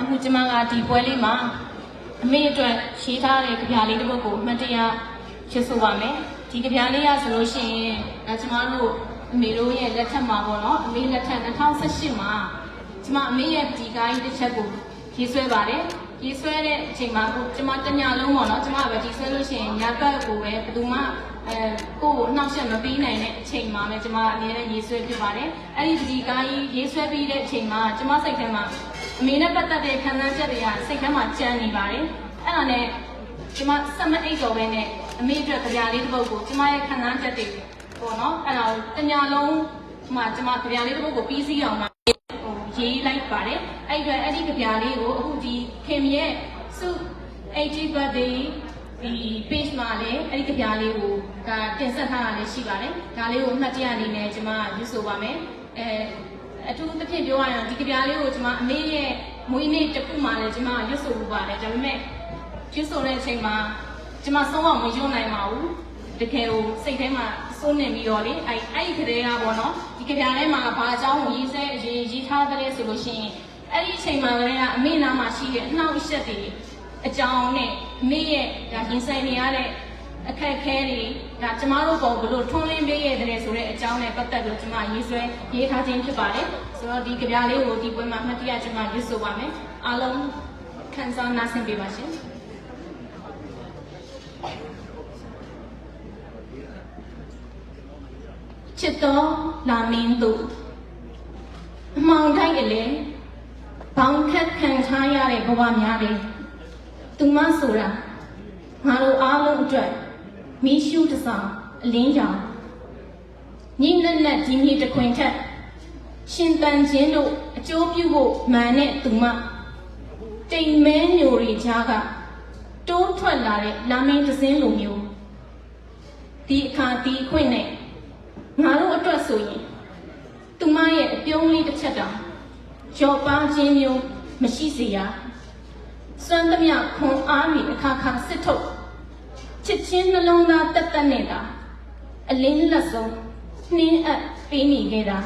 အခုကျမကဒီပွဲလေးမှာအမေအတွက်ရှင်းထားတဲ့ကြပြလေးတစ်ပုဒ်ကိုအမှတ်တရရှင်းဆိုပါမယ်ဒီကြပြလေးရဆိုလို့ရှိရင်အဲကျမတို့အမေတို့ရဲ့လက်ထက်မှာပေါ့နော်အမေလက်ထက်2018မှာကျမအမေရဲ့ဒီကိုင်းတစ်ချက်ကိုရေးဆွဲပါတယ်ရေးဆွဲတဲ့အချိန်မှာကိုကျမတညလုံးပေါ့နော်ကျမပဲဒီဆွဲလို့ရှိရင်ညဘက်ကိုပဲဘယ်သူမှအဲကိုယ့်ကိုနှောက်ယှက်မပေးနိုင်တဲ့အချိန်မှာပဲကျမအမြဲတမ်းရေးဆွဲဖြစ်ပါတယ်အဲ့ဒီဒီကိုင်းရေးဆွဲပြီးတဲ့အချိန်မှာကျမစိတ်ထဲမှာ အမေနဲ့ပတ်သက်တဲ့ခံစားချက်တွေကစိတ်ထဲမှာကြမ်းနေပါတယ်။အဲ့ဒါနဲ့ကျမစက်မအိတ်တော်ပဲနဲ့အမေအတွက်ကြပြလေးတစ်ပုဒ်ကိုကျမရဲ့ခံစားချက်တွေပေါ့နော်။အဲ့ဒါကိုတညာလုံးမှကျမကြပြလေးတစ်ပုဒ်ကိုပြီးစီးအောင်မှဟိုရေးလိုက်ပါတယ်။အဲ့ဒီအတွက်အဲ့ဒီကြပြလေးကိုအခုဒီခင်ရဲ့စု80 birthday ဒီ page မှာလည်းအဲ့ဒီကြပြလေးကိုဒါတင်ဆက်ထားတာလည်းရှိပါတယ်။ဒါလေးကိုအမှတ်တရအနေနဲ့ကျမယူဆိုပါမယ်။အဲ အထူးသဖြင့်ပြောရရင်ဒီကြပြလေးကိုကျမအမေရဲ့မွေးနေ့တစ်ခုမှလည်းကျမရွတ်ဆိုလို့ပါတယ်ဒါပေမဲ့ရွတ်ဆိုတဲ့အချိန်မှာကျမဆုံးအောင်မရွတ်နိုင်ပါဘူးတကယ်ကိုစိတ်ထဲမှာစိုးနေပြီးတော့လေအဲ့အဲ့ဒီကလေးကပေါ့နော်ဒီကြပြထဲမှာဘာအကြောင်းကိုရေးစဲရေးရေးထားတဲ့ဆိုလို့ရှိရင်အဲ့ဒီအချိန်မှာလည်းအမေနာမှာရှိတဲ့အနှောက်အယှက်တွေအကြောင်းနဲ့အမေရဲ့ဒါရင်ဆိုင်နေရတဲ့ အခက်အခဲတွေဒါကျမတို့ပေါ်ဘလို့ထွန်းလင်းပေးရတဲ့ဆိုတဲ့အကြောင်းနဲ့ပတ်သက်လို့ကျမရေးဆွဲရေးထားခြင်းဖြစ်ပါတယ်ဆိုတော့ဒီကြပြလေးကိုဒီပွဲမှာမှတ်တရကျမရွတ်ဆိုပါမယ်အားလုံးခံစားနားဆင်ပေးပါရှင်ချစ်တော်လာမင်းတို့အမောင်တိုင်းကလေးဘောင်ခတ်ခံထားရတဲ့ဘဝများတယ်သူမဆိုတာငါတို့အားလုံးအတွက် မီးရှူးတစ်ဆောင်အလင်းရောင်ညီလက်လက်ဒီမြေတစ်ခွင်ထက်ရှင်တန်ခြင်းတို့အကျိုးပြုဖို့မှန်တဲ့သူမတိမ်မဲညိုရီကြားကတိုးထွက်လာတဲ့လာမင်းတစ်စင်းလိုမျိုးဒီအခါဒီအခွင့်နဲ့ငါတို့အတွက်ဆိုရင်သူမရဲ့အပြုံးလေးတစ်ချက်တောင်ရောပါခြင်းမျိုးမရှိစေရစွမ်းသမျှခွန်အားတွေအခါခါစစ်ထုတ် ချစ်ချင်းနှလုံးသားတက်တက်နေတာအလင်းလက်ဆုံးနှင်းအပ်ပေးနေခဲ့တာ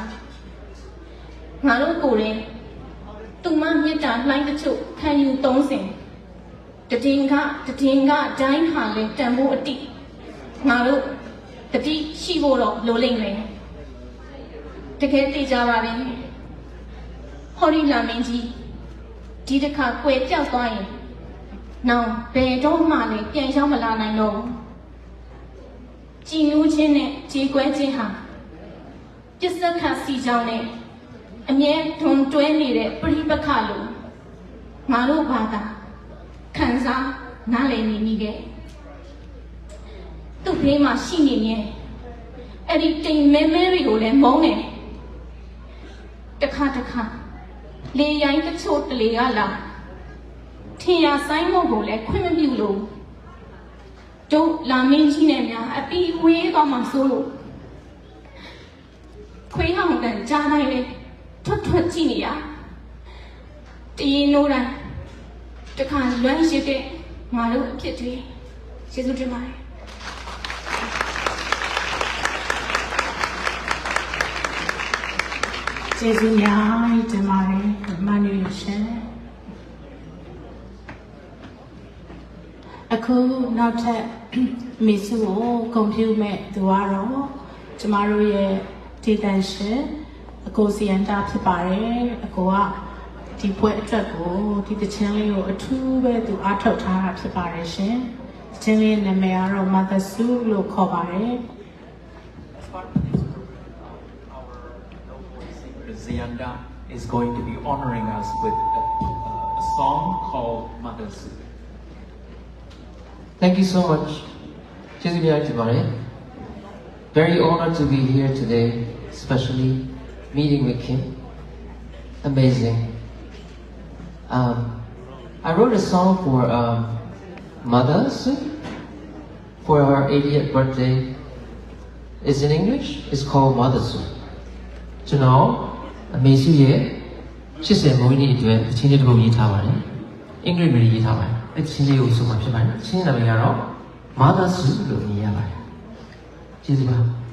ငါတို့ကိုယ်ရင်သူမမြတ်တာလှိုင်းတချို့ခံယူသုံးစဉ်တည်င်ကတည်င်ကဒိုင်းဟာလင်တန်ဖို့အတိငါတို့တတိရှိဖို့တော့လိုလိမ့်မယ်တကယ်သိကြပါပြီဟော်ရီလာမင်းကြီးဒီတစ်ခါကွယ်ပြောက်သွားရင် နောင်ဘယ်တော့မှလည်းပြန်ရောက်မလာနိုင်တော့ဘူးကြည်နူးခြင်းနဲ့ခြေကွဲခြင်းဟာပစ္စကစီကြောင်းနဲ့အမြဲတွန်တွဲနေတဲ့ပြိပခလို့ငါတို့ဘာသာခံစားနားလည်နေမိခဲ့သူ့ဘေးမှာရှိနေမြဲအဲ့ဒီတိမ်မဲမဲတွေကိုလည်းမုန်းတယ်တခါတခါလေရိုင်းတချို့တလေကလာ ထင်ရဆိုင်မို့ကိုလည်းခွင့်မပြုလို့တို့လာမင်းကြီးနဲ့များအပီဝေးသွားမှဆိုလို့ခွေးဟောင်းတန်ကြားတိုင်းလေထွတ်ထွတ်ကြည့်နေရတရင်နိုးတိုင်းတခါလွမ်းရှိတဲ့ငါတို့အဖြစ်တွေကျေးဇူးတင်ပါတယ်ကျေးဇူးများကြီးတင်ပါတယ်မန်နူရရှင် အခုနောက်ထပ်မိစုကိုဂုဏ်ပြုမဲ့သူကတော့ကျမတို့ရဲ့ဒေသန်ရှင်အကိုစီယန်တာဖြစ်ပါတယ်အကိုကဒီပွဲအတွက်ကိုဒီတခြင်းလေးကိုအထူးပဲသူအားထုတ်ထားတာဖြစ်ပါတယ်ရှင်တခြင်းလေးနာမည်ကတော့ Mother Su လို့ခေါ်ပါတယ် Zianda is going to be honoring us with a, uh, a song called Mother's Soup. Thank you so much.ကျေးဇူးများတင်ပါတယ် Very honored to be here today, especially meeting with Kim. Amazing. Um, I wrote a song for um, mothers for her 80th birthday. It's in English. It's called Mother's Soup. ကျွန်တော်အမေစုရဲ့80မွေးနေ့အတွက်အချင်းချင်းတစ်ပုဒ်ရေးထားပါတယ်။အင်္ဂလိပ်လိုရေးထားပါတယ်။ အဲ့ဒီချင်းလေးကိုဆိုမှဖြစ်ပါတယ်။ချင်းနာမည်ကတော့ Mother Soup လို့မြင်ရပါတယ်။ကျေးဇူးပါ။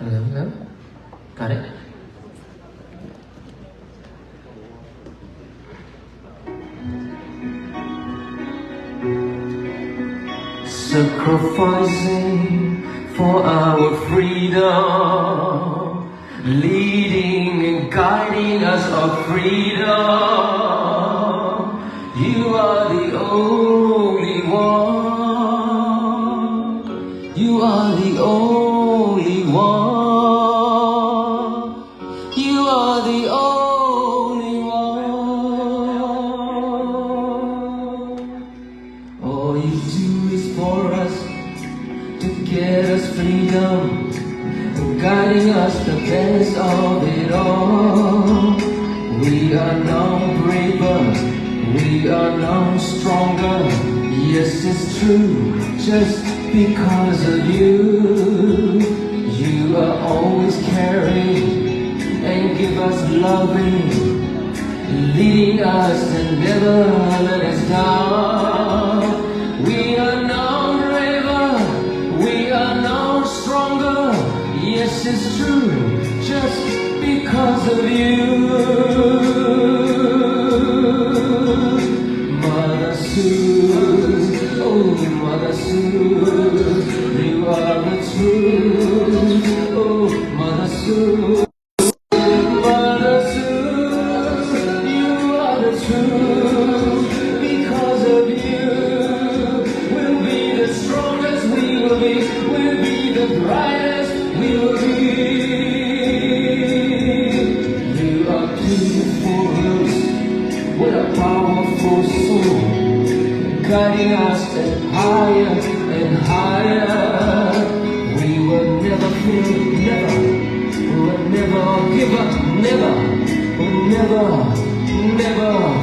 Hello, hello. Got it. Sacrificing for our freedom, Leading and guiding us of freedom. You are the only one. You are the only one. You are the only one. All you do is for us to get us freedom, guiding us the best of it all. We are now braver, we are now stronger. Yes, it's true, just because of you. You are always caring and give us loving leading us and never let us down. You. Rose with a powerful soul, guiding us and higher and higher. We will never fail, never. We'll never give up, never, never, never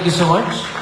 Thank you so much.